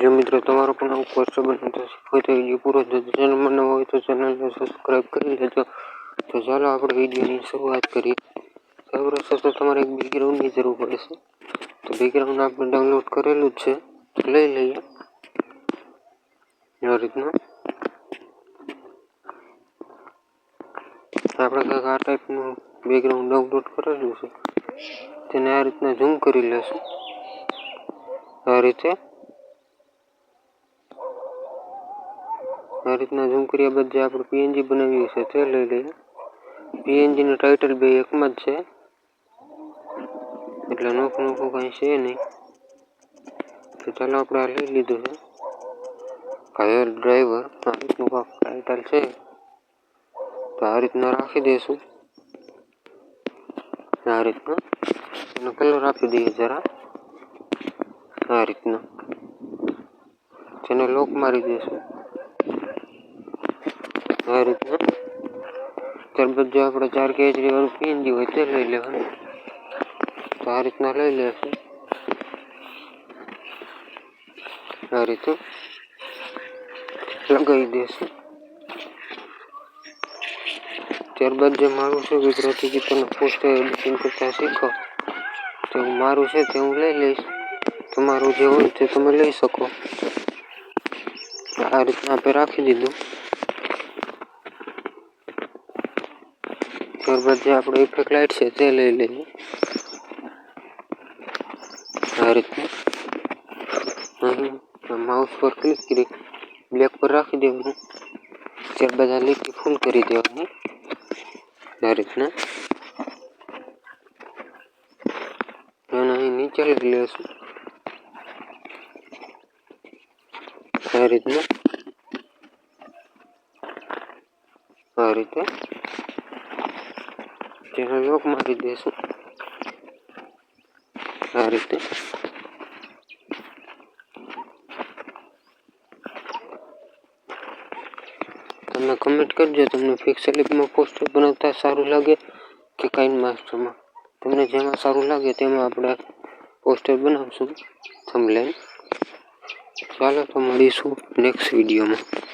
જો મિત્રો, તમારો પણ આવું પોસ્ટર બનાવતા શીખવું તો વીડિયો પૂરો જોજો ચેનલમાં હોય તો ચેનલને સબસ્ક્રાઈબ કરી લેજો. તો ચાલો આપણે વિડીયોની શરૂઆત કરીએ. સૌપ્રથમ તો તમારે એક બેકગ્રાઉન્ડની જરૂર પડશે તો બેકગ્રાઉન્ડ આપણે ડાઉનલોડ કરેલું જ છે. લઈ લઈએ. આ રીતના. આપણે કંઈક આ ટાઈપનું બેકગ્રાઉન્ડ ડાઉનલોડ કરેલું છે. તેને આ રીતના ઝૂમ કરી લેશું. આ રીતે. આ રીતના ઝૂમ કર્યા બાદ જે આપણે પીએનજી બનાવ્યું છે તે લઈ લઈએ. પીએનજીનું ટાઇટલ બે એકમાં જ છે. એટલે નોખું નોખું કાંઈ છે નહીં. તો ચાલો આપણે આ લઈ લીધું છે. કાયર ડ્રાઈવર આ રીતનું કાંક ટાઇટલ છે. તો આ રીતના રાખી દઈશું. આ રીતના. એનો કલર આપી દઈએ જરા. આ રીતના. જેને લોક મારી દઈશું. આ રીતના ત્યારબાદ જો આપણે ચાર કેજરી વાળું પીએનજી હોય તે લઈ લેવાનું તો આ રીતના લઈ લેશું આ રીતે લગાવી દઈશું ત્યારબાદ જે મારું છે ગુજરાતી ગીતોના પોસ્ટર એડિટિંગ કરતા શીખો તો મારું છે તે હું લઈ લઈશ તમારું જે હોય તે તમે લઈ શકો આ રીતના આપણે રાખી દીધું ત્યારબાદ જે આપણે ઇફેક્ટ લાઇટ છે તે લઈ લઈએ આ રીતના અહીં માઉસ પર ક્લિક કરી બ્લેક પર રાખી દેવાનું ત્યારબાદ આ લીટી ફૂલ કરી દેવાની આ રીતના અને અહીં નીચે લઈ લેશું આ રીતના આ રીતે તેનો લોક મારી દઈશું આ રીતે તમે કમેન્ટ કરજો, તમને ફિક્સલિપમાં પોસ્ટર બનાવતા સારું લાગે કે કાઇન માસ્ટરમાં? તમને જેમાં સારું લાગે તેમાં આપણે પોસ્ટર બનાવશું થંબલેન ચાલો, તો મળીશું નેક્સ્ટ વિડીયોમાં